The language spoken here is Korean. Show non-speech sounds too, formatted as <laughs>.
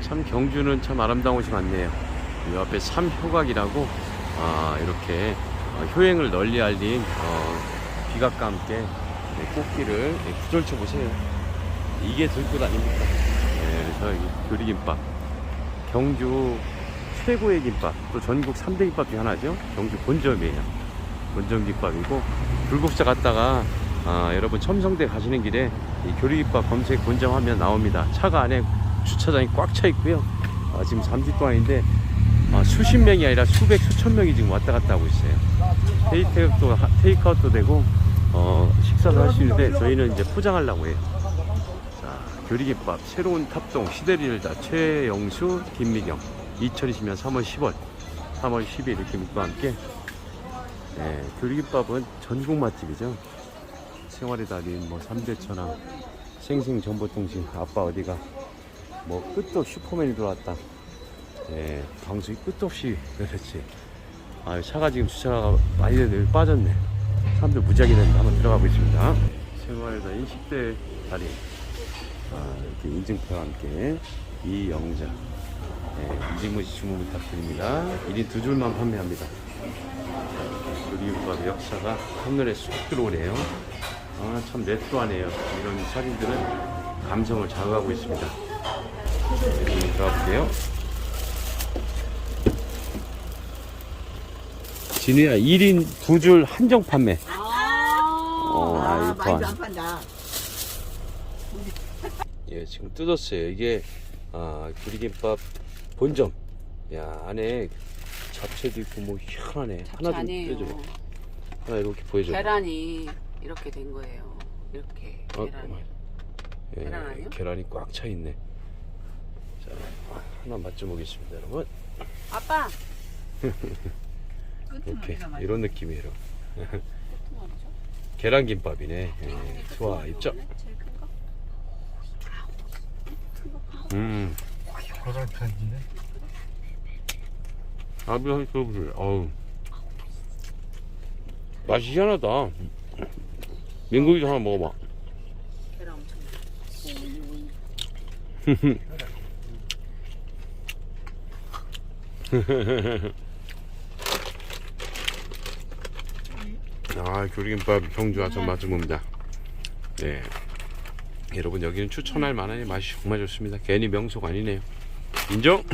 참 경주는 참 아름다운 곳이 많네요. 이 앞에 삼효각이라고 아, 이렇게 어, 효행을 널리 알린 어, 비각과 함께 네, 꽃길을 네, 구절쳐 보세요. 이게 들꽃 아닙니까? 네, 그래서 이 교리김밥 경주 최고의 김밥 또 전국 3대 김밥 중 하나죠. 경주 본점이에요. 본점 김밥이고 불국사 갔다가 아, 여러분 첨성대 가시는 길에 이 교리김밥 검색 본점 하면 나옵니다. 차가 안에 주차장이 꽉 차 있고요. 아, 지금 잠시 동안인데 아, 수십 명이 아니라 수백 수천 명이 지금 왔다 갔다 하고 있어요. 테이크아웃도 하- 테이크아웃도 되고 어, 식사도 할 수 있는데 저희는 이제 포장하려고 해요. 자, 교리김밥 새로운 탑동 시대리얼다 최영수 김미경 2020년 3월 10월 3월 10일 이렇게 밑과 함께 네, 교리김밥은 전국 맛집이죠. 생활의 달인 뭐 3대 천왕 생생정보통신 아빠 어디가 뭐 끝도 없이 슈퍼맨이 들어왔다. 예, 방송이 끝도 없이 그렇지. 아, 차가 지금 주차가 많이 늘 빠졌네. 사람들 무지하게 됐는데 한번 들어가 보겠습니다. 달인 10대 달인. 아, 이렇게 인증표와 함께 이영자. 예, 인증문 시 주문 부탁드립니다. 1인 두 줄만 판매합니다. 요리국밥 역사가 한눈에 쑥 들어오네요. 아, 참 레트로하네요. 이런 사진들은 감성을 자극하고 있습니다. 네, 들어가 볼게요. 진우야, 1인 두 줄 한정 판매. 아, 어, 아, 아이, 많이 또안 판다. 예, 지금 뜯었어요. 이게, 아, 구리김밥 본점. 야, 안에 잡채도 있고, 뭐, 희한하네. 하나 좀. 떼줘. 하나 이렇게 보여줘. 계란이 이렇게 된 거예요. 이렇게 어, 계란. 그만. 예, 계란 아니에요? 계란이 꽉 차 있네. 자, 하나 맛 좀 보겠습니다, 여러분. 아빠. <laughs> 이렇게 이런 느낌이에요. 계란 김밥이네. 예, 좋아, 입죠? 음. 아비 한 그릇. 어우. 맛이 희한하다. 민국이도 하나 먹어봐. 계란 엄청. <laughs> 아, 교리김밥 경주 와서 맛을 봅니다. 네. 여러분 여기는 추천할 만한 맛이 정말 좋습니다. 괜히 명소가 아니네요. 인정? <laughs>